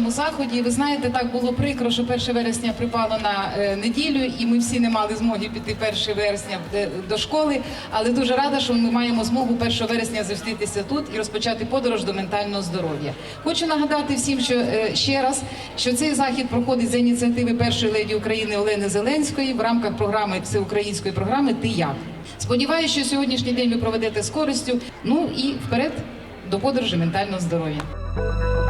нашому заході. Ви знаєте, так було прикро, що 1 вересня припало на е, неділю, і ми всі не мали змоги піти 1 вересня е, до школи. Але дуже рада, що ми маємо змогу 1 вересня зустрітися тут і розпочати подорож до ментального здоров'я. Хочу нагадати всім, що е, ще раз, що цей захід проходить за ініціативи першої леді України Олени Зеленської в рамках програми всеукраїнської програми Ти як. Сподіваюся, що сьогоднішній день ви проведете з користю. Ну і вперед до подорожі ментального здоров'я. Música